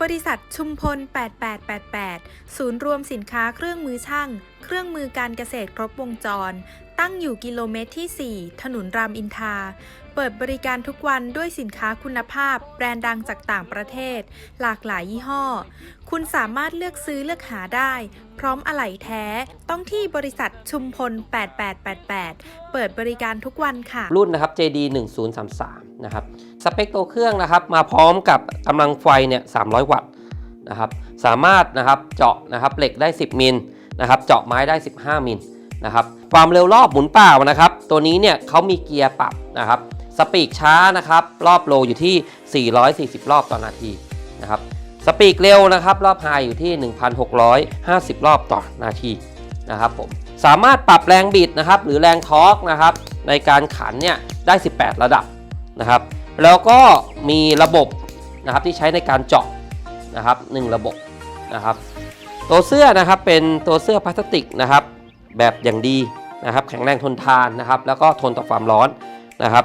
บริษัทชุมพล 8888 ศูนย์รวมสินค้าเครื่องมือช่าง เครื่องมือการเกษตรครบวงจรตั้งอยู่กิโลเมตรที่ 4 ถนนรามอินทราเปิดบริการทุกวันด้วยสินค้าคุณภาพ แบรนด์ดังจากต่างประเทศ หลากหลายยี่ห้อ คุณสามารถเลือกซื้อเลือกหาได้ พร้อมอะไหล่แท้ ต้องที่บริษัทชุมพล 8888 เปิดบริการทุกวันค่ะ รุ่นนะครับ JD 1033นะครับ สเปคตัวเครื่องนะครับ มาพร้อมกับกำลังไฟเนี่ย 300 วัตต์นะครับ สามารถนะครับเจาะนะครับเหล็กได้ 10 มิลนะครับ เจาะไม้ได้ 15 มิล นะครับความเร็วรอบหมุนเปล่านะครับ ตัวนี้เนี่ยเขามีเกียร์ปรับนะครับสปีกช้านะครับ รอบโลอยู่ที่ 440 รอบต่อนาทีนะครับสปีกเร็วนะครับ รอบไฮอยู่ที่ 1,650 รอบต่อนาทีนะครับผมสามารถปรับแรงบิดนะครับ หรือแรงทอร์กนะครับ ในการขันเนี่ยได้ 18 ระดับนะครับ แล้วก็มีระบบนะครับที่ใช้ในการเจาะนะครับ 1 ระบบนะครับ ตัวเสื้อนะครับเป็นตัวเสื้อพลาสติกนะครับ แบบอย่างดีนะครับ แข็งแรงทนทานนะครับ แล้วก็ทนต่อความร้อนนะครับ